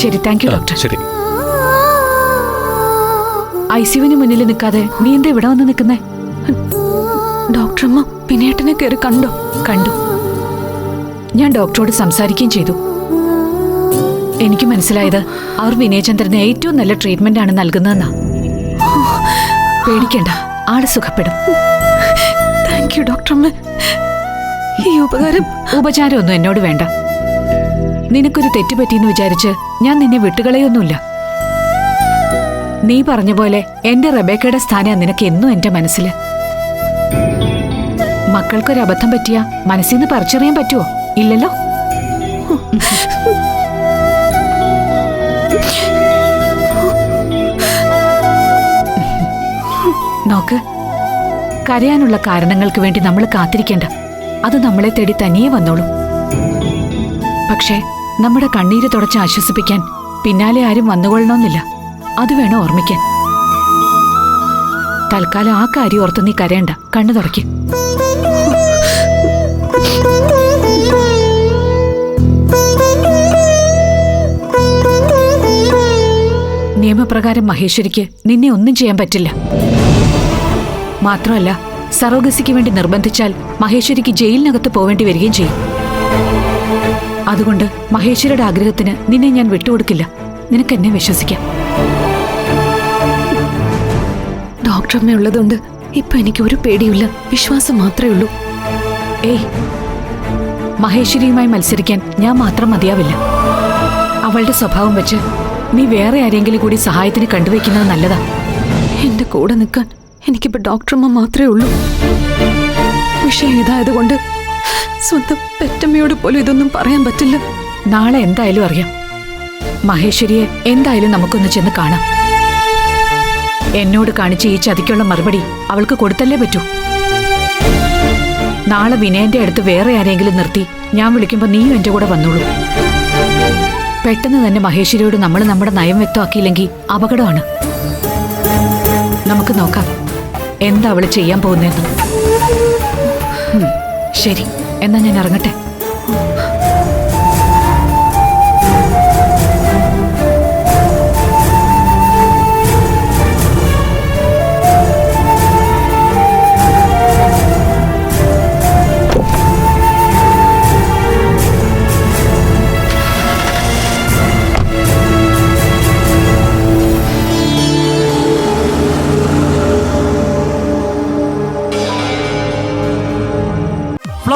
ശരി thank you doctor ശരി. ഐ സിയുവിന് മുന്നിൽ നിൽക്കാതെ നീ എന്താ ഇവിടെ വന്ന് നിൽക്കുന്നേ? ഡോക്ടറമ്മ പിന്നേട്ടനെ കയറി കണ്ടോ? കണ്ടു. ഞാൻ ഡോക്ടറോട് സംസാരിക്കുകയും ചെയ്തു. എനിക്ക് മനസ്സിലായത് അവർ വിനയചന്ദ്രന് ഏറ്റവും നല്ല ട്രീറ്റ്മെന്റ് ആണ് നൽകുന്നതെന്നാ. പേടിക്കണ്ട ആൾ സുഖപ്പെടും. താങ്ക് യു ഡോക്ടറമ്മ. ഈ ഉപകാരം ഉപചാരമൊന്നും എന്നോട് വേണ്ട. നിനക്കൊരു തെറ്റുപറ്റിയെന്ന് വിചാരിച്ച് ഞാൻ നിന്നെ വിട്ടുകളയൊന്നുമില്ല. നീ പറഞ്ഞ പോലെ എന്റെ റബേക്കയുടെ സ്ഥാനം നിനക്ക് എന്നും എന്റെ മനസ്സിൽ മക്കൾക്കൊരു അബദ്ധം പറ്റിയ മനസ്സിൽ നിന്ന് പറിച്ചറിയാൻ പറ്റുമോ ഇല്ലല്ലോ? നോക്ക് കരയാനുള്ള കാരണങ്ങൾക്ക് വേണ്ടി നമ്മൾ കാത്തിരിക്കേണ്ട. അത് നമ്മളെ തേടി തനിയെ വന്നോളും. പക്ഷേ നമ്മുടെ കണ്ണീര് തുടച്ച് ആശ്വസിപ്പിക്കാൻ പിന്നാലെ ആരും വന്നുകൊള്ളണമെന്നില്ല. അത് വേണം ഓർമ്മിക്കാൻ. തൽക്കാലം ആ കാര്യം ഓർത്ത് നീ കരയണ്ട. കണ്ണു തുറയ്ക്ക് നിയമപ്രകാരം മഹേശ്വരിക്ക് നിന്നെ ഒന്നും ചെയ്യാൻ പറ്റില്ല. മാത്രമല്ല സറോഗസിക്ക് വേണ്ടി നിർബന്ധിച്ചാൽ മഹേശ്വരിക്ക് ജയിലിനകത്ത് പോവേണ്ടി വരികയും ചെയ്യും. അതുകൊണ്ട് മഹേശ്വരിയുടെ ആഗ്രഹത്തിന് നിന്നെ ഞാൻ വിട്ടുകൊടുക്കില്ല. നിനക്ക് എന്നെ വിശ്വസിക്കാം. ഡോക്ടറമ്മ ഉള്ളതുകൊണ്ട് ഇപ്പൊ എനിക്ക് ഒരു പേടിയില്ല വിശ്വാസം മാത്രമേ ഉള്ളൂ. ഏയ്. മഹേശ്വരിയുമായി മത്സരിക്കാൻ ഞാൻ മാത്രം മതിയാവില്ല. അവളുടെ സ്വഭാവം വെച്ച് നീ വേറെ ആരെങ്കിലും കൂടി സഹായത്തിന് കണ്ടുവയ്ക്കുന്നത് നല്ലതാ. എന്റെ കൂടെ നിൽക്കാൻ എനിക്കിപ്പോ ഡോക്ടർമ്മ മാത്രമേ ഉള്ളൂ. വിഷയം ഇതായതുകൊണ്ട് സ്വന്തം പെറ്റമ്മയോട് പോലും ഇതൊന്നും പറയാൻ പറ്റില്ല. നാളെ എന്തായാലും അറിയാം. മഹേശ്വരിയെ എന്തായാലും നമുക്കൊന്ന് ചെന്ന് കാണാം. എന്നോട് കാണിച്ച ഈ ചതിക്കുള്ള മറുപടി അവൾക്ക് കൊടുത്തല്ലേ പറ്റൂ. നാളെ വിനയന്റെ അടുത്ത് വേറെ ആരെങ്കിലും നിർത്തി ഞാൻ വിളിക്കുമ്പോൾ നീയും എന്റെ കൂടെ വന്നോളൂ. പെട്ടെന്ന് തന്നെ മഹേശ്വരിയോട് നമ്മൾ നമ്മുടെ നയം വ്യക്തമാക്കിയില്ലെങ്കിൽ അപകടമാണ്. നമുക്ക് നോക്കാം. എന്താ അവൾ ചെയ്യാൻ പോകുന്നതെന്ന്. ശരി എന്നാ ഞാൻ ഇറങ്ങട്ടെ.